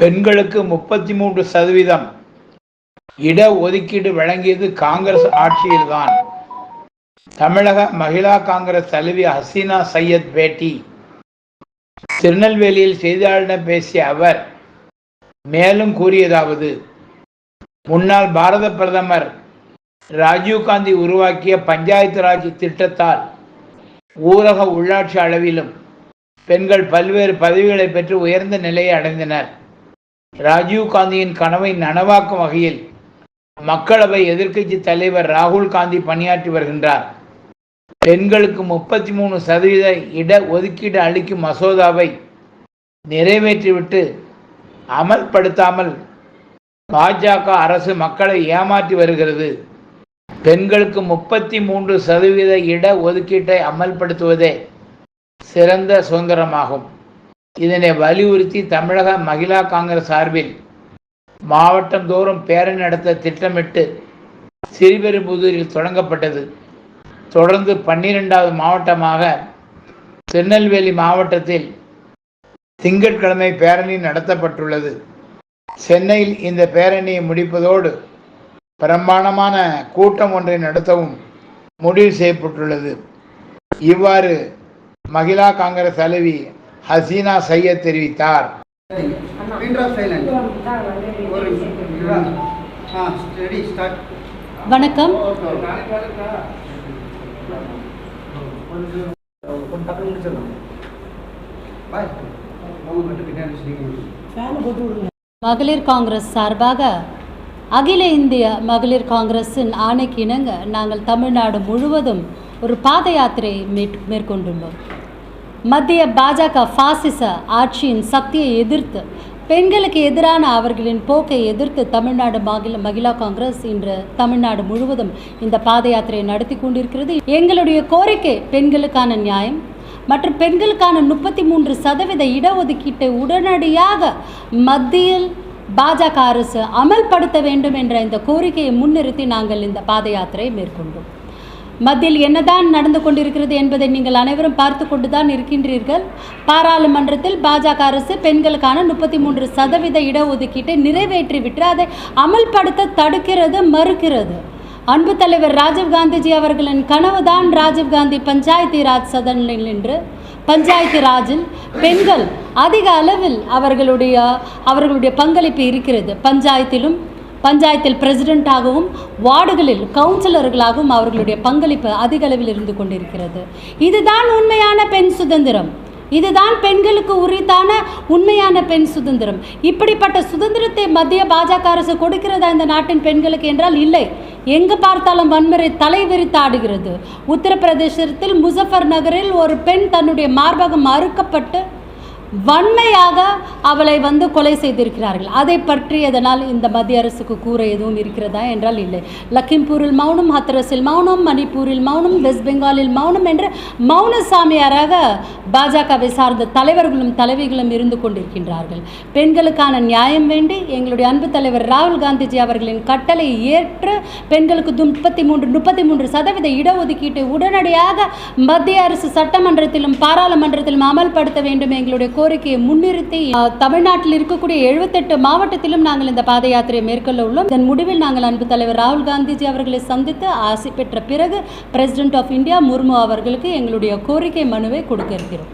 பெண்களுக்கு முப்பத்தி மூன்று சதவீதம் இட ஒதுக்கீடு வழங்கியது காங்கிரஸ் ஆட்சியில்தான். தமிழக மகிழா காங்கிரஸ் தலைவி ஹசீனா சையத் பேட்டி. திருநெல்வேலியில் செய்தியாளரிடம் பேசிய அவர் மேலும் கூறியதாவது முன்னாள் பாரத பிரதமர் ராஜீவ்காந்தி உருவாக்கிய பஞ்சாயத்து ராஜ் திட்டத்தால் ஊரக உள்ளாட்சி அளவிலும் பெண்கள் பல்வேறு பதவிகளை பெற்று உயர்ந்த நிலையை அடைந்தனர். ராஜீவ் காந்தியின் கனவை நனவாக்கும் வகையில் மக்களவை எதிர்க்கட்சி தலைவர் ராகுல் காந்தி பணியாற்றி வருகின்றார். பெண்களுக்கு முப்பத்தி மூணு சதவீத இட ஒதுக்கீடு அளிக்கும் மசோதாவை நிறைவேற்றிவிட்டு அமல்படுத்தாமல் பாஜக அரசு மக்களை ஏமாற்றி வருகிறது. பெண்களுக்கு முப்பத்தி மூன்று சதவீத இட ஒதுக்கீட்டை அமல்படுத்துவதே சிறந்த சுதந்திரமாகும். இதனை வலியுறுத்தி தமிழக மகிழா காங்கிரஸ் சார்பில் மாவட்டம் தோறும் பேரணி நடத்த திட்டமிட்டு சிறுபெரும்புதூரில் தொடங்கப்பட்டது. தொடர்ந்து பன்னிரெண்டாவது மாவட்டமாக திருநெல்வேலி மாவட்டத்தில் திங்கட்கிழமை பேரணி நடத்தப்பட்டுள்ளது. சென்னையில் இந்த பேரணியை முடிப்பதோடு பிரம்மாண்டமான கூட்டம் ஒன்றை நடத்தவும் முடிவு செய்யப்பட்டுள்ளது. இவ்வாறு மகிழா காங்கிரஸ் அலுவி ஹசீனா சையத் தெரிவித்தார். வணக்கம். மகளிர் காங்கிரஸ் சார்பாக அகில இந்திய மகளிர் காங்கிரஸின் ஆணைக்கு இணங்க நாங்கள் தமிழ்நாடு முழுவதும் ஒரு பாத யாத்திரையை மேற்- மேற்கொண்டுள்ளோம். மத்திய பாஜக பாசிச ஆட்சியின் சக்தியை எதிர்த்து பெண்களுக்கு எதிரான அவர்களின் போக்கை எதிர்த்து தமிழ்நாடு மாநில மகிழா காங்கிரஸ் இன்று தமிழ்நாடு முழுவதும் இந்த பாத யாத்திரையை நடத்தி கொண்டிருக்கிறது. எங்களுடைய கோரிக்கை பெண்களுக்கான நியாயம் மற்றும் பெண்களுக்கான முப்பத்தி மூன்று சதவீத இடஒதுக்கீட்டை உடனடியாக மத்தியில் பாஜக அரசு அமல்படுத்த வேண்டும் என்ற இந்த கோரிக்கையை முன்னிறுத்தி நாங்கள் இந்த பாத யாத்திரையை மேற்கொண்டோம். மத்தியில் என்னதான் நடந்து கொண்டிருக்கிறது என்பதை நீங்கள் அனைவரும் பார்த்து கொண்டுதான் இருக்கின்றீர்கள். பாராளுமன்றத்தில் பாஜக அரசு பெண்களுக்கான முப்பத்தி மூன்று சதவீத இடஒதுக்கீட்டை நிறைவேற்றிவிட்டு அதை அமல்படுத்த தடுக்கிறது மறுக்கிறது. அன்பு தலைவர் ராஜீவ்காந்திஜி அவர்களின் கனவுதான் ராஜீவ்காந்தி பஞ்சாயத்தி ராஜ் சதனில் என்று பஞ்சாயத்து ராஜில் பெண்கள் அதிக அளவில் அவர்களுடைய அவர்களுடைய பங்களிப்பு இருக்கிறது. பஞ்சாயத்திலும் பஞ்சாயத்தில் பிரசிடெண்ட்டாகவும் வார்டுகளில் கவுன்சிலர்களாகவும் அவர்களுடைய பங்களிப்பு அதிக அளவில் இருந்து கொண்டிருக்கிறது. இதுதான் உண்மையான பெண் சுதந்திரம். இதுதான் பெண்களுக்கு உரித்தான உண்மையான பெண் சுதந்திரம். இப்படிப்பட்ட சுதந்திரத்தை மத்திய பாஜக அரசு கொடுக்கிறதா இந்த நாட்டின் பெண்களுக்கு என்றால் இல்லை. எங்கு பார்த்தாலும் வன்முறை தலைவிரித்தாடுகிறது உத்தரப்பிரதேசத்தில் முசஃபர் நகரில் ஒரு பெண் தன்னுடைய மார்பகம் அறுக்கப்பட்டு வன்மையாக அவளை வந்து கொலை செய்திருக்கிறார்கள். அதை பற்றி அதனால் இந்த மத்திய அரசுக்கு கூற எதுவும் இருக்கிறதா என்றால் இல்லை. லக்கிம்பூரில் மௌனம் ஹத்ரஸில் மௌனம் மணிப்பூரில் மௌனம் வெஸ்ட் பெங்காலில் மௌனம் என்று மௌன சாமியாராக பாஜகவை சார்ந்த தலைவர்களும் தலைவிகளும் இருந்து கொண்டிருக்கின்றார்கள். பெண்களுக்கான நியாயம் வேண்டி எங்களுடைய அன்பு தலைவர் ராகுல் காந்திஜி அவர்களின் கட்டளை ஏற்று பெண்களுக்கு முப்பத்தி மூன்று முப்பத்தி மூன்று சதவீத இடஒதுக்கீட்டை உடனடியாக மத்திய அரசு சட்டமன்றத்திலும் பாராளுமன்றத்திலும் அமல்படுத்த வேண்டும் எங்களுடைய கோரிக்கையை முன்னிறுத்தி தமிழ்நாட்டில் இருக்கக்கூடிய எழுபத்தெட்டு மாவட்டத்திலும் நாங்கள் இந்த பாத யாத்திரையை மேற்கொள்ள உள்ளோம். இதன் முடிவில் நாங்கள் அன்பு தலைவர் ராகுல் காந்திஜி அவர்களை சந்தித்து ஆசை பெற்ற பிறகு பிரசிடென்ட் ஆஃப் இந்தியா முர்மு அவர்களுக்கு எங்களுடைய கோரிக்கை மனுவை கொடுக்க இருக்கிறோம்.